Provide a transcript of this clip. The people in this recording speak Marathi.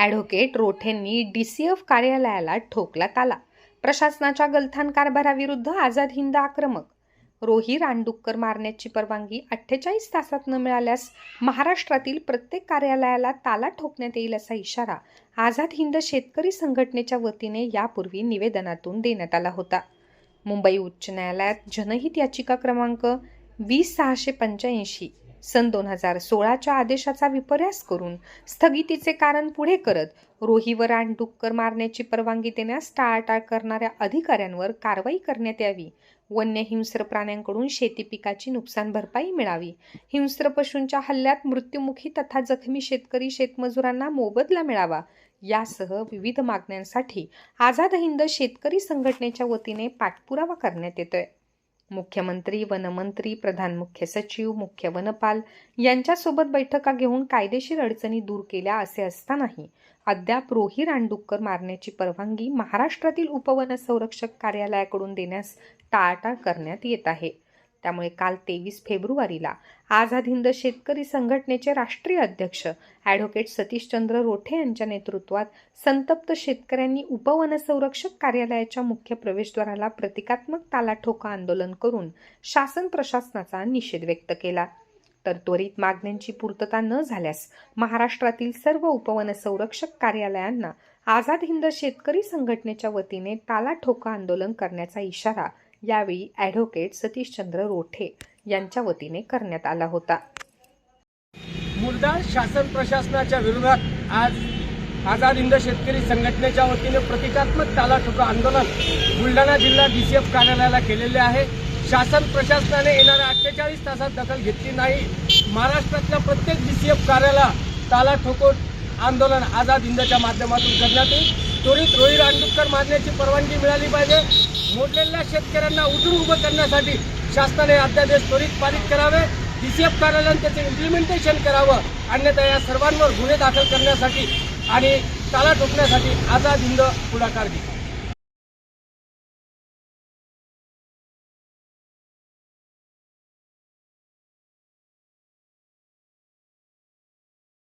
ॲडव्होकेट रोठेंनी डी सी एफ कार्यालयाला ठोकला आला. प्रशासनाच्या गलथान कारभाराविरुद्ध आझाद हिंद आक्रमक. रोही रानडुक्कर मारण्याची परवानगी अठ्ठेचाळीस तासात न मिळाल्यास महाराष्ट्रातील प्रत्येक कार्यालयाला ताला ठोकण्यात येईल असा इशारा आझाद हिंद शेतकरी संघटनेच्या वतीने यापूर्वी निवेदनातून देण्यात आला होता. मुंबई उच्च न्यायालयात जनहित याचिका क्रमांक वीस सहाशे पंच्याऐंशी. सन दोन हजार सोळाच्या आदेशाचा विपर्यास करून स्थगितीचे कारण पुढे करत रोहीवर डुक्कर मारण्याची परवानगी देण्यास टाळाटाळ करणाऱ्या अधिकाऱ्यांवर कारवाई करण्यात यावी. वन्य हिंस्र प्राण्यांकडून शेती पिकाची नुकसान भरपाई मिळावी. हिंस्र पशूंच्या हल्ल्यात मृत्युमुखी तथा जखमी शेतकरी शेतमजुरांना मोबदला मिळावा यासह विविध मागण्यांसाठी आझाद हिंद शेतकरी संघटनेच्या वतीने पाठपुरावा करण्यात येतोय. मुख्यमंत्री वनमंत्री प्रधान मुख्य सचिव मुख्य वनपाल यांच्यासोबत बैठका घेऊन कायदेशीर अडचणी दूर केल्या असे असतानाही अद्याप रोही रानडुक्कर मारण्याची परवानगी महाराष्ट्रातील उपवन संरक्षक कार्यालयाकडून देण्यास टाळाटाळ करण्यात येत आहे. त्यामुळे काल तेवीस फेब्रुवारीला आझाद हिंद शेतकरी संघटनेचे राष्ट्रीय अध्यक्ष ॲडव्होकेट सतीशचंद्र रोठे यांच्या नेतृत्वात संतप्त शेतकऱ्यांनी उपवन संरक्षक कार्यालयाच्या मुख्य प्रवेशद्वाराला प्रतिकात्मक तालाठोका आंदोलन करून शासन प्रशासनाचा निषेध व्यक्त केला. तर त्वरित मागण्यांची पूर्तता न झाल्यास महाराष्ट्रातील सर्व उपवन संरक्षक कार्यालयांना आझाद हिंद शेतकरी संघटनेच्या वतीने ताला ठोका आंदोलन करण्याचा इशारा यावेळी ॲडव्होकेट सतीशचंद्र रोठे यांच्या वतीने करण्यात आला होता. मुरदार शासन प्रशासनाच्या विरोधात आज आझाद हिंद शेतकरी संघटनेच्या वतीने प्रतिकात्मक तालाठोका आंदोलन बुलढाणा जिल्हा डीसीएफ कार्यालयाला केलेले आहे. शासन प्रशासनाने येणाऱ्या अठ्ठेचाळीस तासात दखल घेतली नाही. महाराष्ट्रातल्या प्रत्येक डीसीएफ कार्याला ताला ठोको आंदोलन आझाद हिंदच्या माध्यमातून करण्यात येईल. त्वरित रोही रानडुक्कर मारण्याची परवानगी मिळाली पाहिजे. मोडलेल्या शेतकऱ्यांना उठून उभं करण्यासाठी शासनाने अध्यादेश त्वरित पारित करावे डीसीएफ कार्यालयाने त्याचे इम्प्लिमेंटेशन करावं अन्यथा या सर्वांवर गुन्हे दाखल करण्यासाठी आणि ताला ठोकण्यासाठी आझाद हिंद पुढाकार घेतला